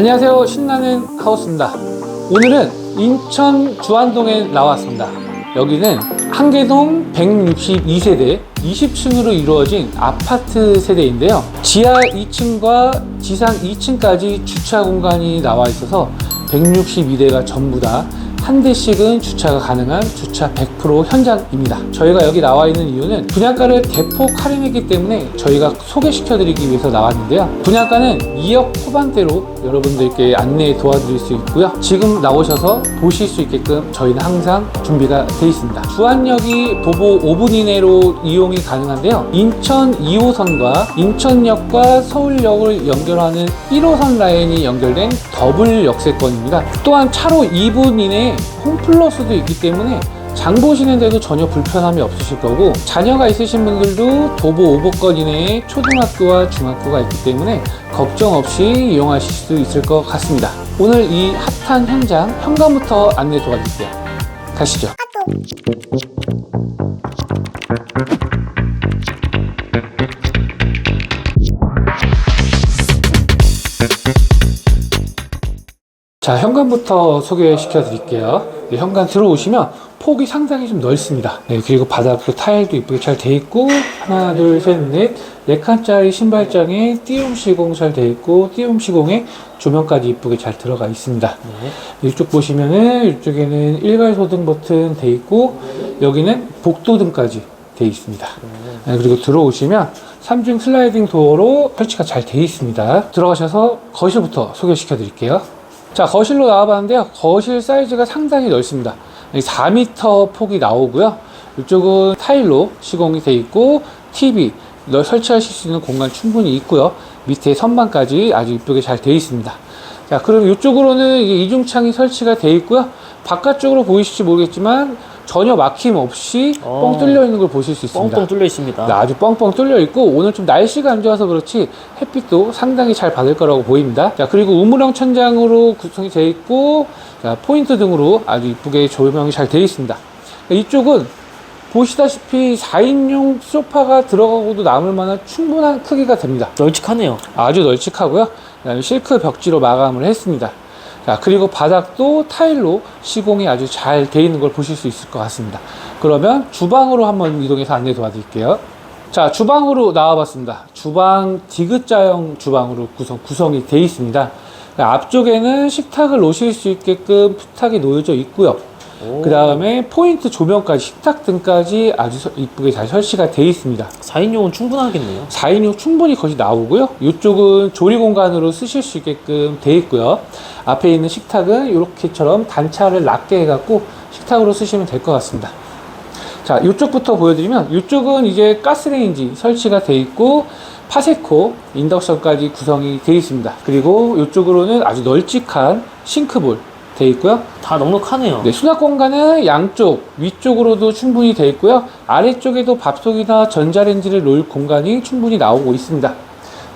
안녕하세요. 신나는 하우스입니다. 오늘은 인천 주안동에 나왔습니다. 여기는 한계동 162세대 20층으로 이루어진 아파트 세대인데요. 지하 2층과 지상 2층까지 주차 공간이 나와 있어서 162대가 전부 다 한 대씩은 주차가 가능한 주차 100% 현장입니다. 저희가 여기 나와 있는 이유는 분양가를 대폭 할인했기 때문에 저희가 소개시켜 드리기 위해서 나왔는데요. 분양가는 2억 후반대로 여러분들께 안내 도와드릴 수 있고요. 지금 나오셔서 보실 수 있게끔 저희는 항상 준비가 되어 있습니다. 주안역이 도보 5분 이내로 이용이 가능한데요. 인천 2호선과 인천역과 서울역을 연결하는 1호선 라인이 연결된 더블 역세권입니다. 또한 차로 2분 이내 에 홈플러스도 있기 때문에 장 보시는데도 전혀 불편함이 없으실 거고 자녀가 있으신 분들도 도보 5보권 이내에 초등학교와 중학교가 있기 때문에 걱정 없이 이용하실 수 있을 것 같습니다. 오늘 이 핫한 현장 현관부터 안내 도와드릴게요. 가시죠. 자, 현관부터 소개시켜 드릴게요. 네, 현관 들어오시면 폭이 상당히 좀 넓습니다. 네, 그리고 바닥도 타일도 이쁘게 잘 돼 있고, 하나, 둘, 셋, 넷, 네 칸짜리 신발장에 띄움 시공 잘 돼 있고, 띄움 시공에 조명까지 이쁘게 잘 들어가 있습니다. 이쪽 보시면은 이쪽에는 일괄 소등 버튼 돼 있고, 여기는 복도 등까지 돼 있습니다. 네, 그리고 들어오시면 3중 슬라이딩 도어로 설치가 잘 돼 있습니다. 들어가셔서 거실부터 소개시켜 드릴게요. 자, 거실로 나와봤는데요. 거실 사이즈가 상당히 넓습니다. 4m 폭이 나오고요. 이쪽은 타일로 시공이 돼 있고, TV, 널 설치하실 수 있는 공간 충분히 있고요. 밑에 선반까지 아주 이쁘게 잘 돼 있습니다. 자, 그럼 이쪽으로는 이중창이 설치가 돼 있고요. 바깥쪽으로 보이실지 모르겠지만, 전혀 막힘 없이 어. 뻥 뚫려 있는 걸 보실 수 있습니다. 뻥뻥 뚫려 있습니다. 네, 아주 뻥뻥 뚫려 있고 오늘 좀 날씨가 안 좋아서 그렇지 햇빛도 상당히 잘 받을 거라고 보입니다. 자 그리고 우물형 천장으로 구성이 되어 있고 자, 포인트 등으로 아주 이쁘게 조명이 잘 되어 있습니다. 이쪽은 보시다시피 4인용 소파가 들어가고도 남을 만한 충분한 크기가 됩니다. 널찍하네요. 아주 널찍하고요. 그다음에 실크 벽지로 마감을 했습니다. 자, 그리고 바닥도 타일로 시공이 아주 잘 되어 있는 걸 보실 수 있을 것 같습니다. 그러면 주방으로 한번 이동해서 안내 도와드릴게요. 자, 주방으로 나와봤습니다. 주방 디귿자형 주방으로 구성, 구성이 되어 있습니다. 앞쪽에는 식탁을 놓으실 수 있게끔 푸탁이 놓여져 있고요. 오. 그 다음에 포인트 조명까지, 식탁 등까지 아주 서- 이쁘게 잘 설치가 되어 있습니다. 4인용은 충분하겠네요. 4인용 충분히 거의 나오고요. 이쪽은 조리 공간으로 쓰실 수 있게끔 되어 있고요. 앞에 있는 식탁은 이렇게처럼 단차를 낮게 해갖고 식탁으로 쓰시면 될 것 같습니다. 자, 이쪽부터 보여드리면 이쪽은 이제 가스레인지 설치가 되어 있고 파세코 인덕션까지 구성이 되어 있습니다. 그리고 이쪽으로는 아주 널찍한 싱크볼 되어 있고요. 다 넉넉하네요. 네, 수납 공간은 양쪽, 위쪽으로도 충분히 되어 있고요. 아래쪽에도 밥솥이나 전자레인지를 놓을 공간이 충분히 나오고 있습니다.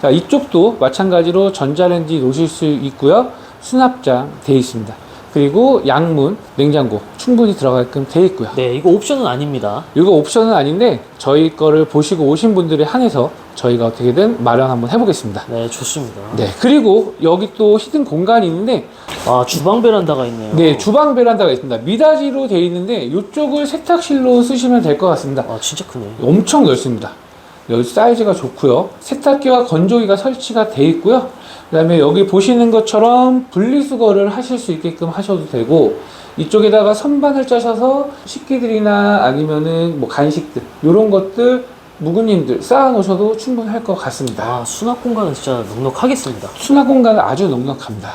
자, 이쪽도 마찬가지로 전자레인지 놓으실 수 있고요. 수납장 되어 있습니다. 그리고 양문, 냉장고 충분히 들어가게끔 되어 있고요. 네, 이거 옵션은 아닙니다. 이거 옵션은 아닌데 저희 거를 보시고 오신 분들에 한해서 저희가 어떻게든 마련 한번 해보겠습니다. 네, 좋습니다. 네, 그리고 여기 또 히든 공간이 있는데 아, 주방 베란다가 있네요. 네, 주방 베란다가 있습니다. 미닫이로 되어 있는데 이쪽을 세탁실로 쓰시면 될 것 같습니다. 아, 진짜 크네. 엄청 넓습니다. 여기 사이즈가 좋고요. 세탁기와 건조기가 설치가 되어 있고요. 그다음에 여기 보시는 것처럼 분리수거를 하실 수 있게끔 하셔도 되고 이쪽에다가 선반을 짜셔서 식기들이나 아니면은 뭐 간식들 이런 것들 묵은님들 쌓아 놓으셔도 충분할 것 같습니다. 아, 수납 공간은 진짜 넉넉하겠습니다. 수납 공간은 아주 넉넉합니다.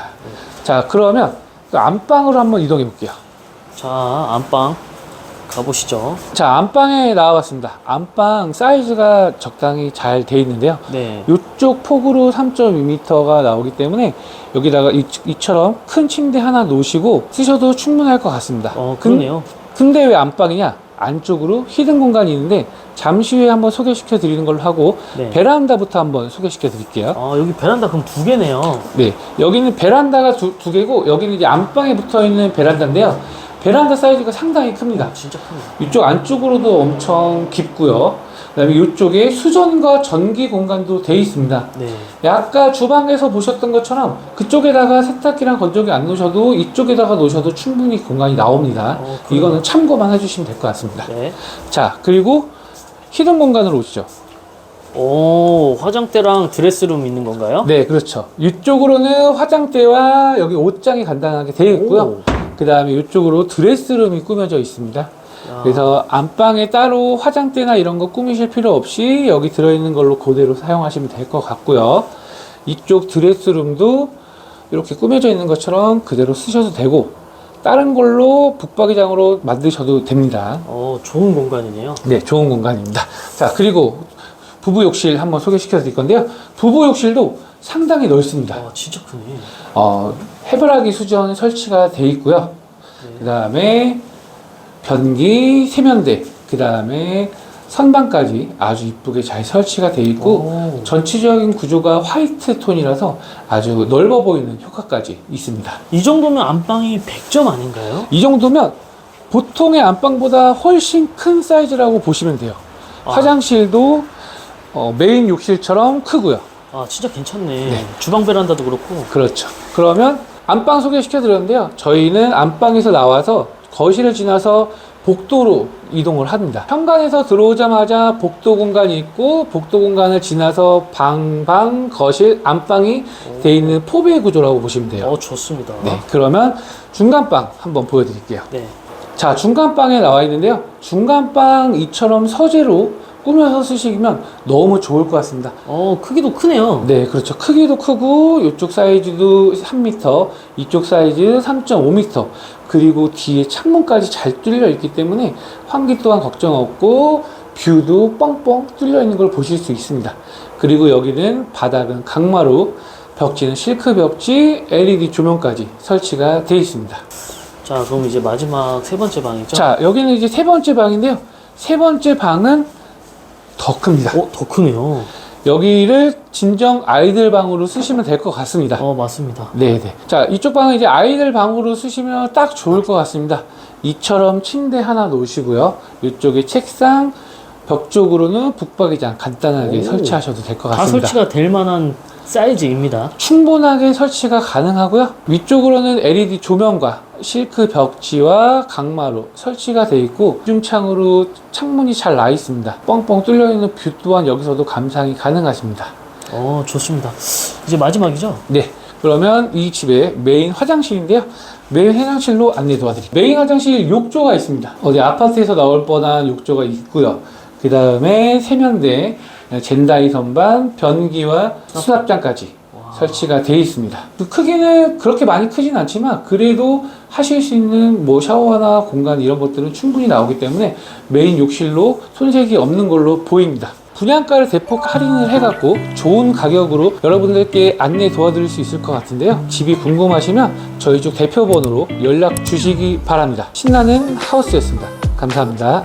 자, 그러면 그 안방으로 한번 이동해 볼게요. 자, 안방 가보시죠. 자, 안방에 나와봤습니다. 안방 사이즈가 적당히 잘 돼 있는데요. 네. 이쪽 폭으로 3.2m가 나오기 때문에 여기다가 이, 이처럼 큰 침대 하나 놓으시고 쓰셔도 충분할 것 같습니다. 어, 근- 그러네요. 근데 왜 안방이냐? 안쪽으로 히든 공간이 있는데 잠시 후에 한번 소개시켜 드리는 걸로 하고 네. 베란다부터 한번 소개시켜 드릴게요. 아, 여기 베란다 그럼 두 개네요. 네, 여기는 베란다가 두, 두 개고 여기는 이제 안방에 붙어 있는 베란다인데요. 베란다 사이즈가 상당히 큽니다. 진짜 크네. 이쪽 안쪽으로도 엄청 깊고요. 그다음에 이쪽에 수전과 전기 공간도 돼 있습니다. 네. 아까 주방에서 보셨던 것처럼 그쪽에다가 세탁기랑 건조기 안 놓으셔도 이쪽에다가 놓으셔도 충분히 공간이 나옵니다. 어, 그래요? 이거는 참고만 해주시면 될 것 같습니다. 네. 자, 그리고 히든 공간으로 오시죠. 오, 화장대랑 드레스룸 있는 건가요? 네, 그렇죠. 이쪽으로는 화장대와 여기 옷장이 간단하게 되어 있고요. 오. 그 다음에 이쪽으로 드레스룸이 꾸며져 있습니다. 야. 그래서 안방에 따로 화장대나 이런 거 꾸미실 필요 없이 여기 들어있는 걸로 그대로 사용하시면 될 것 같고요. 이쪽 드레스룸도 이렇게 꾸며져 있는 것처럼 그대로 쓰셔도 되고 다른 걸로 북박이장으로 만드셔도 됩니다. 어, 좋은 공간이네요. 네, 좋은 공간입니다. 자, 그리고 부부 욕실 한번 소개시켜 드릴 건데요. 부부 욕실도 상당히 넓습니다. 아, 진짜 크네. 어, 해바라기 수전 설치가 돼 있고요. 그 다음에 변기 세면대, 그 다음에 선반까지 아주 이쁘게 잘 설치가 돼 있고 오. 전체적인 구조가 화이트 톤이라서 아주 넓어 보이는 효과까지 있습니다. 이 정도면 안방이 100점 아닌가요? 이 정도면 보통의 안방보다 훨씬 큰 사이즈라고 보시면 돼요. 아. 화장실도 어, 메인 욕실처럼 크고요. 아, 진짜 괜찮네. 네. 주방 베란다도 그렇고. 그렇죠. 그러면 안방 소개시켜 드렸는데요. 저희는 안방에서 나와서 거실을 지나서 복도로 이동을 합니다. 현관에서 들어오자마자 복도 공간이 있고 복도 공간을 지나서 방, 방, 거실, 안방이 돼 있는 포베 구조라고 보시면 돼요. 어, 좋습니다. 네, 그러면 중간방 한번 보여드릴게요. 네. 자, 중간방에 나와 있는데요. 중간방 이처럼 서재로 꾸며서 쓰시면 너무 좋을 것 같습니다. 어, 크기도 크네요. 네, 그렇죠. 크기도 크고 이쪽 사이즈도 3m, 이쪽 사이즈 3.5m, 그리고 뒤에 창문까지 잘 뚫려 있기 때문에 환기 또한 걱정 없고 뷰도 뻥뻥 뚫려 있는 걸 보실 수 있습니다. 그리고 여기는 바닥은 강마루, 벽지는 실크 벽지, LED 조명까지 설치가 되어 있습니다. 자, 그럼 이제 마지막 세 번째 방이죠? 자, 여기는 이제 세 번째 방인데요. 세 번째 방은 더 큽니다. 어, 더 크네요. 여기를 진정 아이들 방으로 쓰시면 될 것 같습니다. 어, 맞습니다. 네네. 자, 이쪽 방은 이제 아이들 방으로 쓰시면 딱 좋을 것 같습니다. 이처럼 침대 하나 놓으시고요. 이쪽에 책상, 벽 쪽으로는 북박이장 간단하게 오. 설치하셔도 될 것 다 같습니다. 설치가 될 만한 사이즈입니다. 충분하게 설치가 가능하고요. 위쪽으로는 LED 조명과 실크 벽지와 강마루 설치가 되어 있고 중창으로 창문이 잘 나 있습니다. 뻥뻥 뚫려 있는 뷰 또한 여기서도 감상이 가능하십니다. 어, 좋습니다. 이제 마지막이죠? 네. 그러면 이 집의 메인 화장실인데요. 메인 화장실로 안내 도와드릴게요. 메인 화장실 욕조가 있습니다. 어디 아파트에서 나올 뻔한 욕조가 있고요. 그 다음에 세면대, 젠다이 선반, 변기와 수납장까지 설치가 되어 있습니다. 그 크기는 그렇게 많이 크진 않지만 그래도 하실 수 있는 뭐 샤워나 공간 이런 것들은 충분히 나오기 때문에 메인 욕실로 손색이 없는 걸로 보입니다. 분양가를 대폭 할인을 해갖고 좋은 가격으로 여러분들께 안내 도와드릴 수 있을 것 같은데요. 집이 궁금하시면 저희 쪽 대표번호로 연락 주시기 바랍니다. 신나는 하우스였습니다. 감사합니다.